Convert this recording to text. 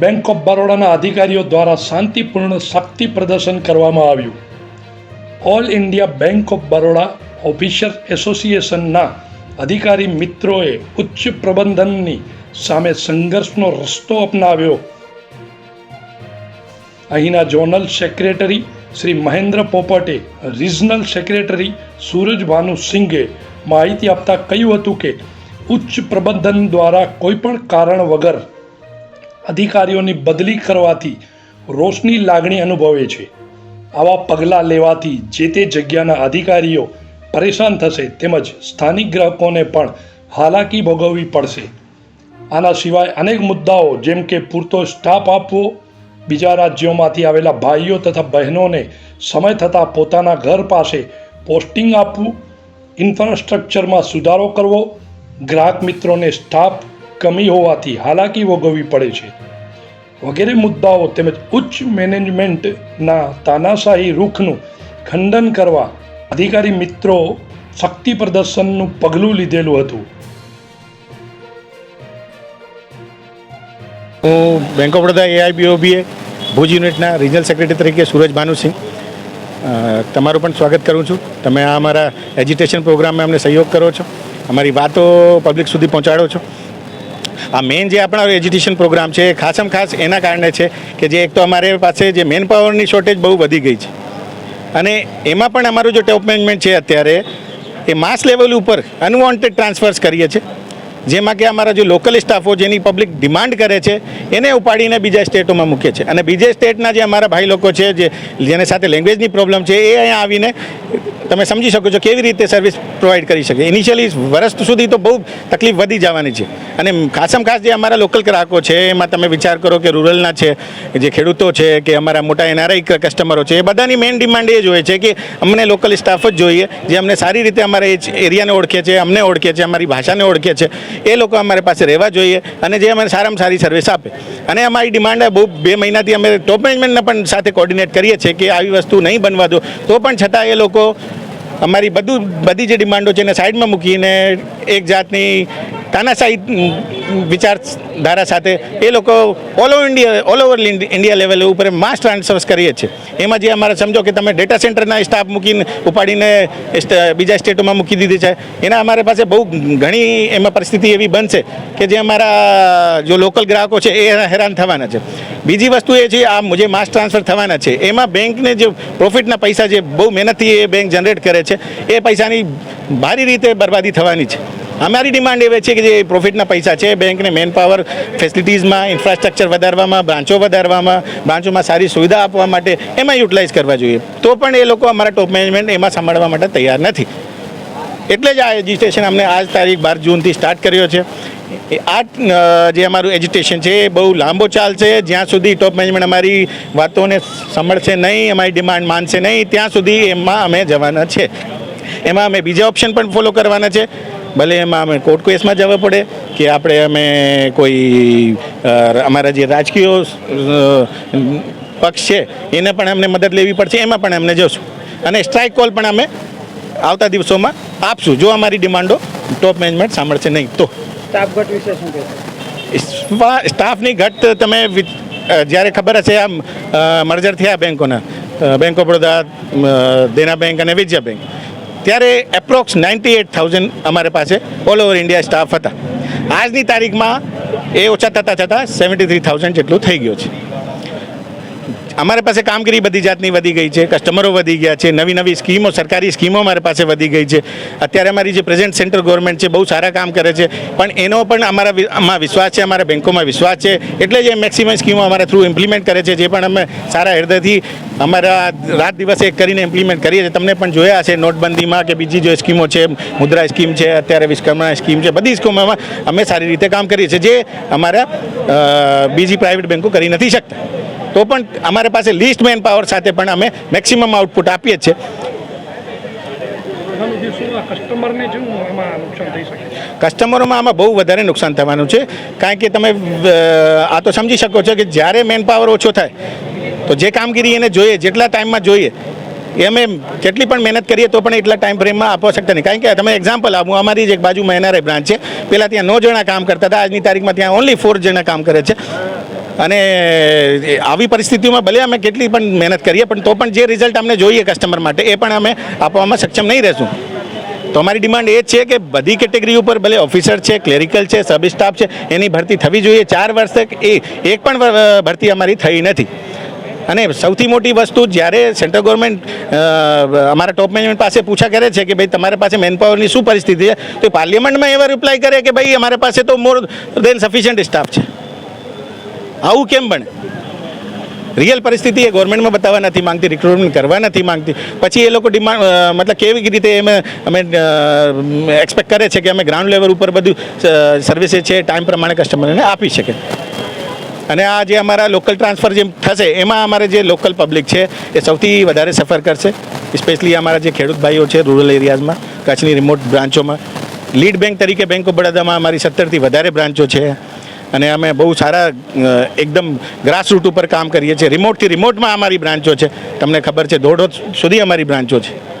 Bank of બરોડાના અધિકારીઓ દ્વારા શાંતિપૂર્ણ શક્તિ પ્રદર્શન કરવામાં આવ્યું. All India Bank of Baroda officer એસોસિએશનના અધિકારી મિત્રોએ ઉચ્ચ પ્રબંધનની સામે સંઘર્ષનો રસ્તો અપનાવ્યો. અહીંના ઝોનલ સેક્રેટરી શ્રી મહેન્દ્ર પોપટે રિજનલ સેક્રેટરી સૂરજ ભાનુ સિંઘે માહિતી આપતા કહ્યું હતું કે, ઉચ્ચ પ્રબંધન દ્વારા કોઈપણ કારણ વગર અધિકારીઓની બદલી કરવાથી રોષની લાગણી અનુભવે છે. આવા પગલાં લેવાથી જે તે જગ્યાના અધિકારીઓ પરેશાન થશે તેમજ સ્થાનિક ગ્રાહકોને પણ હાલાકી ભોગવવી પડશે. આના સિવાય અનેક મુદ્દાઓ જેમ કે પૂરતો સ્ટાફ આપવો, બીજા રાજ્યોમાંથી આવેલા ભાઈઓ તથા બહેનોને સમય થતાં પોતાના ઘર પાસે પોસ્ટિંગ આપવું, ઇન્ફ્રાસ્ટ્રક્ચરમાં સુધારો કરવો, ગ્રાહક મિત્રોને સ્ટાફ કમી હોવાથી હાલાકી ભોગવવી પડે છે. વગેરે મુદ્દાઓ તેમજ ઉચ્ચ મેનેજમેન્ટના તાનાશાહી રૂખનું ખંડન કરવા અધિકારી મિત્રો શક્તિ પ્રદર્શનનું પગલું લીધેલું હતું. હું Bank of Baroda AIBOBA Bhuj યુનિટના રિજનલ સેક્રેટરી તરીકે સુરજ ભાનુસિંહ તમારું પણ સ્વાગત કરું છું. તમે આ અમારા એજ્યુટેશન પ્રોગ્રામમાં અમને સહયોગ કરો છો. અમારી વાતો પબ્લિક સુધી પહોંચાડો છો. આ મેઇન જે આપણા એજ્યુકેશન પ્રોગ્રામ છે એ ખાસમ ખાસ એના કારણે છે કે જે એક તો અમારે પાસે જે મેન પાવરની શોર્ટેજ બહુ વધી ગઈ છે. અને એમાં પણ અમારું જે ટોપ મેનેજમેન્ટ છે અત્યારે, એ માસ લેવલ ઉપર અનવોન્ટેડ ટ્રાન્સફર્સ કરીએ છીએ. જેમાં કે અમારા જે લોકલ સ્ટાફો જેની પબ્લિક ડિમાન્ડ કરે છે, એને ઉપાડીને બીજા સ્ટેટોમાં મૂકે છે અને બીજા સ્ટેટના જે અમારા ભાઈ લોકો છે, જે જેને સાથે લેંગ્વેજની પ્રોબ્લેમ છે, એ અહીંયા આવીને, તમે સમજી શકો છો કેવી રીતે સર્વિસ પ્રોવાઈડ કરી શકે. ઇનિશિયલી વર્ષ સુધી તો બહુ તકલીફ વધી જવાની છે. અને ખાસમ ખાસ જે અમારા લોકલ ગ્રાહકો છે, એમાં તમે વિચાર કરો કે રૂરલના છે, જે ખેડૂતો છે, કે અમારા મોટા એનઆરઆઈ કસ્ટમરો છે, એ બધાની મેઇન ડિમાન્ડ એ જ હોય છે કે અમને લોકલ સ્ટાફ જ જોઈએ, જે અમને સારી રીતે અમારા એ એરિયાને ઓળખે છે, અમને ઓળખે છે, અમારી ભાષાને ઓળખે છે. એ લોકો અમારી પાસે રહેવા જોઈએ અને જે અમે સારામાં સારી સર્વિસ આપે. અને અમારી ડિમાન્ડ બહુ બે મહિનાથી અમે ટોપ મેનેજમેન્ટને પણ સાથે કોર્ડિનેટ કરીએ છીએ કે આવી વસ્તુ નહીં બનવા દો. તો પણ છતાં એ લોકો અમારી બધું, બધી જે ડિમાન્ડો છે એને સાઈડમાં મૂકીને એક જાતની તાનાશાહી વિચારધારા સાથે એ લોકો all over India all over India level ઉપર માસ ટ્રાન્સફર્સ કરીએ છીએ. એમાં જે અમારે સમજો કે તમે ડેટા સેન્ટરના સ્ટાફ મૂકીને ઉપાડીને બીજા સ્ટેટોમાં મૂકી દીધી છે. એના અમારી પાસે બહુ ઘણી એમાં પરિસ્થિતિ એવી બનશે કે જે અમારા જો લોકલ ગ્રાહકો છે એ હેરાન થવાના છે. બીજી વસ્તુ એ છે આ જે માસ ટ્રાન્સફર થવાના છે, એમાં બેંકને જે પ્રોફિટના પૈસા જે બહુ મહેનતથી એ બેંક જનરેટ કરે છે, એ પૈસાની ભારી રીતે બરબાદી થવાની છે. અમારી ડિમાન્ડ એવી છે કે જે પ્રોફિટના પૈસા છે, બેંકને મેન પાવર ફેસિલિટીઝમાં ઇન્ફ્રાસ્ટ્રક્ચર વધારવામાં બ્રાન્ચો વધારવામાં બ્રાન્ચોમાં સારી સુવિધા આપવા માટે એમાં યુટિલાઇઝ કરવા જોઈએ. તો પણ એ લોકો અમારા ટોપ મેનેજમેન્ટ એમાં સંભાળવા માટે તૈયાર નથી. એટલે જ આ એજ્યુકેશન અમને આજ તારીખ બાર જૂનથી સ્ટાર્ટ કર્યો છે. આ જે અમારું એજ્યુટેશન છે એ બહુ લાંબો ચાલશે જ્યાં સુધી ટોપ મેનેજમેન્ટ અમારી વાતોને સાંભળશે નહીં, અમારી ડિમાન્ડ માનશે નહીં, ત્યાં સુધી એમાં અમે જવાના છે. એમાં અમે બીજા ઓપ્શન પણ ફોલો કરવાના છે. ભલે એમાં અમે કોર્ટ કેસમાં જવા પડે કે આપણે અમે કોઈ અમારા જે રાજકીય પક્ષ છે એને પણ અમને મદદ લેવી પડશે એમાં પણ અમને જશું. અને સ્ટ્રાઇક કોલ પણ અમે આવતા દિવસોમાં આપશું જો અમારી ડિમાન્ડો ટોપ મેનેજમેન્ટ સાંભળશે નહીં તો. સ્ટાફ ઘટ વિશે શું કહેશો? સ્ટાફની ઘટ તમે જ્યારે ખબર હશે આમ મર્જર થયા બેંકોના bank of Baroda Dena bank અને વિજયા બેંક ત્યારે એપ્રોક્સ નાઇન્ટી એટ થાઉઝન્ડ અમારી પાસે ઓલ ઓવર ઇન્ડિયા સ્ટાફ હતા. આજની તારીખમાં એ ઓછા થતાં થતાં સેવન્ટી થ્રી થાઉઝન્ડ જેટલું થઈ ગયું છે. અમારી પાસે કામગીરી બધી જાતની વધી ગઈ છે, કસ્ટમરો વધી ગયા છે, નવી નવી સ્કીમો, સરકારી સ્કીમો અમારી પાસે વધી ગઈ છે. અત્યારે અમારી જે પ્રેઝન્ટ સેન્ટ્રલ ગવર્મેન્ટ છે, બહુ સારા કામ કરે છે. પણ એનો પણ અમારા આમાં વિશ્વાસ છે, અમારા બેન્કોમાં વિશ્વાસ છે. એટલે જ મેક્સિમમ સ્કીમો અમારા થ્રુ ઇમ્પ્લિમેન્ટ કરે છે, જે પણ અમે સારા હૃદયથી અમારા રાત દિવસ એક કરીને ઇમ્પ્લિમેન્ટ કરીએ છીએ. તમને પણ જોયા હશે નોટબંધીમાં કે બીજી જે સ્કીમો છે, મુદ્રા સ્કીમ છે, અત્યારે વિશ્વકર્મા સ્કીમ છે, બધી સ્કીમોમાં અમે સારી રીતે કામ કરીએ છીએ. જે અમારા બીજી પ્રાઇવેટ બેન્કો કરી નથી શકતા. તો પણ અમારી પાસે લિસ્ટ મેન પાવર સાથે પણ અમે મેક્સિમમ આઉટપુટ આપીએ જ છે કસ્ટમરને શું એમાં નુકસાન થઈ શકે? કસ્ટમરોમાં આમાં બહુ વધારે નુકસાન થવાનું છે. કારણ કે તમે આ તો સમજી શકો છો કે જ્યારે મેન પાવર ઓછો થાય તો જે કામગીરી એને જોઈએ જેટલા ટાઈમમાં જોઈએ એ અમે જેટલી પણ મહેનત કરીએ તો પણ એટલા ટાઈમ ફ્રેમમાં આપવા શકતા નહીં. કારણ કે તમે એક્ઝામ્પલ આપું અમારી જ એક બાજુમાં એનઆરઆઈ બ્રાન્ચ છે. પહેલાં ત્યાં નવ જણા કામ કરતા હતા. આજની તારીખમાં ત્યાં ઓનલી ફોર જણા કામ કરે છે. અને આવી પરિસ્થિતિમાં ભલે અમે કેટલી પણ મહેનત કરીએ, પણ તો પણ જે રિઝલ્ટ અમને જોઈએ કસ્ટમર માટે, એ પણ અમે આપવામાં સક્ષમ નહીં રહેશું. તો અમારી ડિમાન્ડ એ છે કે બધી કેટેગરી ઉપર ભલે ઓફિસર છે ક્લેરિકલ છે સબ સ્ટાફ છે, એની ભરતી થવી જોઈએ. ચાર વર્ષ એ, એક પણ ભરતી અમારી થઈ નથી. અને સૌથી મોટી વસ્તુ જ્યારે સેન્ટ્રલ ગવર્મેન્ટ અમારા ટોપ મેનેજમેન્ટ પાસે પૂછા કરે છે કે ભાઈ તમારા પાસે મેન પાવરની શું પરિસ્થિતિ છે, તો પાર્લિયામેન્ટમાં એવા રિપ્લાય કરે કે ભાઈ અમારા પાસે તો મોર દેન સફિશિયન્ટ સ્ટાફ છે. આવું કેમ બને? રિયલ પરિસ્થિતિ એ ગવર્મેન્ટમાં બતાવવા નથી માંગતી રિક્રુટમેન્ટ કરવા નથી માંગતી. પછી એ લોકો ડિમાન્ડ મતલબ કેવી રીતે એમ, અમે એક્સપેક્ટ કરે છે કે અમે ગ્રાઉન્ડ લેવલ ઉપર બધું સર્વિસીસ છે ટાઈમ પ્રમાણે કસ્ટમરને આપી શકે. અને આ જે અમારા લોકલ ટ્રાન્સફર જે થશે, એમાં અમારે જે લોકલ પબ્લિક છે, એ સૌથી વધારે સફર કરશે. સ્પેશિયલી અમારા જે ખેડૂત ભાઈઓ છે રૂરલ એરિયાઝમાં કચ્છની રિમોટ બ્રાન્ચોમાં લીડ બેંક તરીકે બેંક ઓફ બરોડામાં અમારી સત્તરથી વધારે બ્રાન્ચો છે. અને અમે બહુ સારા એકદમ ગ્રાસ રૂટ ઉપર કામ કરીએ છીએ. રિમોટથી રિમોટમાં અમારી બ્રાન્ચો છે. તમને ખબર છે, દોઢો સુધી અમારી બ્રાન્ચો છે.